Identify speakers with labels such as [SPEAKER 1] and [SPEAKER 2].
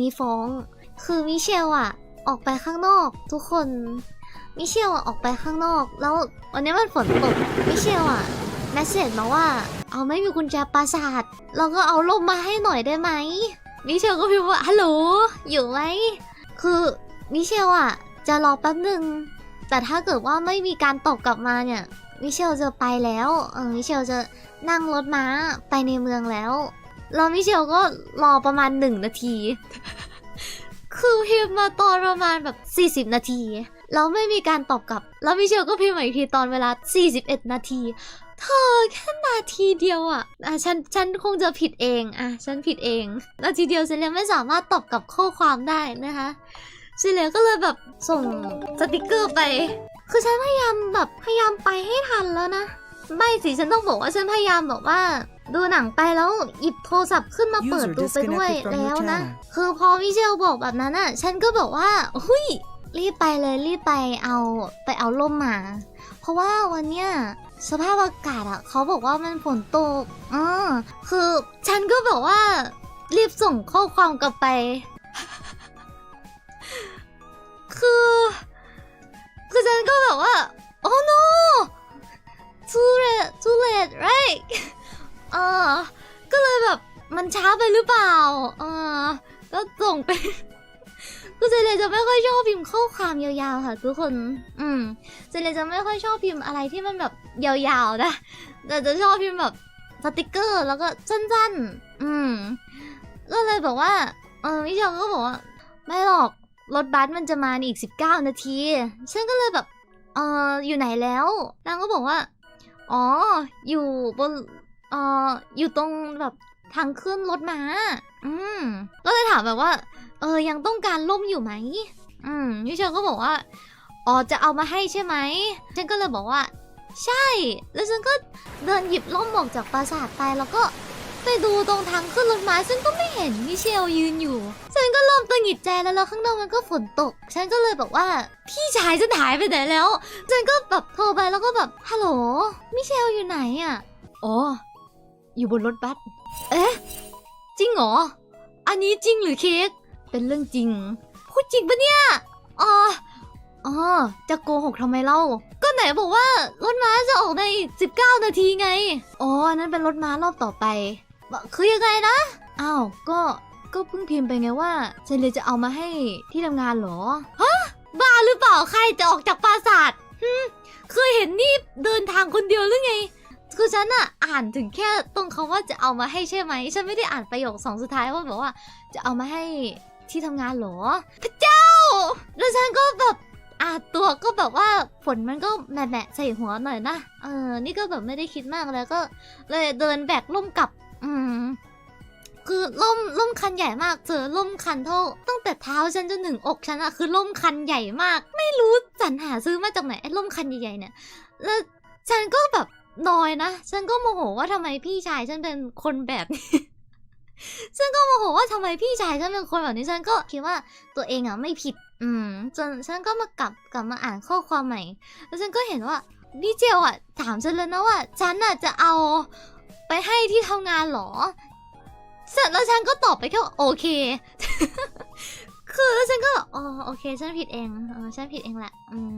[SPEAKER 1] นี้ฟ้อง คือมิเชลอะออกไปข้างนอก ทุกคน มิเชลอะออกไปข้างนอก แล้ววันนี้มันฝนตก มิเชลอะแมสเซจมาว่า เอาไม่มีกุญแจปราสาทเราก็เอาลมมาให้หน่อยได้ไหม มิเชลก็พิมพ์ว่าฮัลโหล อยู่ไหม คือมิเชลอะจะรอแป๊บหนึ่ง แต่ถ้าเกิดว่าไม่มีการตอบกลับมาเนี่ย มิเชลจะไปแล้ว เออมิเชลจะนั่งรถม้าไปในเมืองแล้ว แล้วมิเชลก็รอประมาณหนึ่งนาที คือพิมพ์มาตอนประมาณแบบ 40 นาที แล้วไม่มีการตอบกลับ แล้วมิเชลก็พิมพ์มาอีกทีตอนเวลา 41 นาที เธอแค่นาทีเดียวอะอะฉันฉันคงจะผิดเองอะฉันผิดเอง นาทีเดียวเซเลไม่สามารถตอบกลับข้อความได้นะคะเซเลก็เลยแบบส่งสติกเกอร์ไป คือฉันพยายามแบบพยายามไปให้ทันแล้วนะ ไม่สิฉันต้องบอกว่าฉันพยายามแบบว่า ดูหนังไปแล้วหยิบโทรศัพท์ขึ้นมาเปิด
[SPEAKER 2] User
[SPEAKER 1] ดูไปด้วย
[SPEAKER 2] disconnected from
[SPEAKER 1] แล้ว
[SPEAKER 2] your
[SPEAKER 1] นะ
[SPEAKER 2] channel
[SPEAKER 1] คือพอมิเชลบอกแบบนั้นอะ ฉันก็บอกว่าหุยรีบไปเลยรีบไปเอาไปเอาล่มมา เพราะว่าวันเนี้ยสภาพอากาศอะเขาบอกว่ามันฝนตกอ่าคือฉันก็แบบว่า รีบส่งข้อความกลับไป คือคือฉันก็แบบว่า oh no too late too late right เออ ก็เลยแบบมันช้าไปหรือเปล่า เออ ก็ส่งไปก็เจเลยจะไม่ค่อยชอบพิมพ์ข้อความยาวๆค่ะทุกคน อืมเจเลยจะไม่ค่อยชอบพิมพ์อะไรที่มันแบบยาวๆนะ แต่จะชอบพิมพ์แบบสติกเกอร์แล้วก็สั้นๆ อืม ก็เลยบอกว่า เออมิเชลก็บอกว่า ไม่หรอกรถบัสมันจะมาอีก19นาที ฉันก็เลยแบบ เอออยู่ไหนแล้ว นางก็บอกว่า อ๋อ อยู่บน เอ่ออยู่ตรงแบบทางขึ้นรถม้า อืม ก็เลยถามแบบว่า เออ ยังต้องการล่มอยู่ไหม อืมมิเชลก็บอกว่า อ๋อ จะเอามาให้ใช่ไหม ฉันก็เลยบอกว่า ใช่ แล้วฉันก็เดินหยิบล่มออกจากปราสาทไป แล้วก็ไปดูตรงทางขึ้นรถม้าซึ่งก็ไม่เห็นมิเชลยืนอยู่ ฉันก็เริ่มตังหิดใจแล้วแล้วข้างนอกมันก็ฝนตก ฉันก็เลยบอกว่า พี่ชายฉันหายไปไหนแล้ว ฉันก็แบบโทรไปแล้วก็แบบ ฮัลโหล มิเชลอยู่ไหนอะ อ๋อ อยู่บนรถบัส เอ๊ะ จริงเหรอ อันนี้จริงหรือเค้ก เป็นเรื่องจริง พูดจริงปะเนี่ย อ๋อ อ๋อ จะโกหกทำไมเล่า ก็ไหนบอกว่ารถม้าจะออกใน 19 นาทีไง อ๋ออันนั้นเป็นรถม้ารอบต่อไป คือยังไงนะ อ้าว ก็ ก็เพิ่งพิมพ์ไปไงว่าเจนเลยจะเอามาให้ที่ทำงานเหรอ ฮะ บ้าหรือเปล่า ใครจะออกจากปราสาทฮึเคยเห็นนี่เดินทางคนเดียวหรือไง คือฉันอะอ่านถึงแค่ตรงคำว่าจะเอามาให้ใช่ไหม ฉันไม่ได้อ่านประโยคสองสุดท้ายว่าบอกว่า จะเอามาให้ที่ทำงานหรอ พระเจ้า แล้วฉันก็แบบอ่าตัวก็แบบว่าฝนมันก็แหมะใส่หัวหน่อยนะ เออ นี่ก็แบบไม่ได้คิดมากแล้วก็ เลยเดินแบกล่มกลับ อืม คือล่มล่มคันใหญ่มากเจอล่มคันเท่าตั้งแต่เท้าฉันจนถึงอกฉันอะคือล่มคันใหญ่มาก ไม่รู้สรรหาซื้อมาจากไหนไอ้ล่มคันใหญ่ๆเนี่ย แล้วฉันก็แบบ นอยนะ ฉันก็โมโหว่าทำไมพี่ชายฉันเป็นคนแบบนี้ฉันก็โมโหว่าทำไมพี่ชายฉันเป็นคนแบบนี้ฉันก็คิดว่าตัวเองอะไม่ผิด อืม จนฉันก็มากลับกลับมาอ่านข้อความใหม่ แล้วฉันก็เห็นว่าพี่เจลอะถามฉันเลยนะว่า ฉันอะจะเอาไปให้ที่ทำงานเหรอเสร็จแล้วฉันก็ตอบไปแค่โอเค คือแล้วฉันก็อ๋อโอเค ฉันผิดเองเออฉันผิดเองแหละ อืม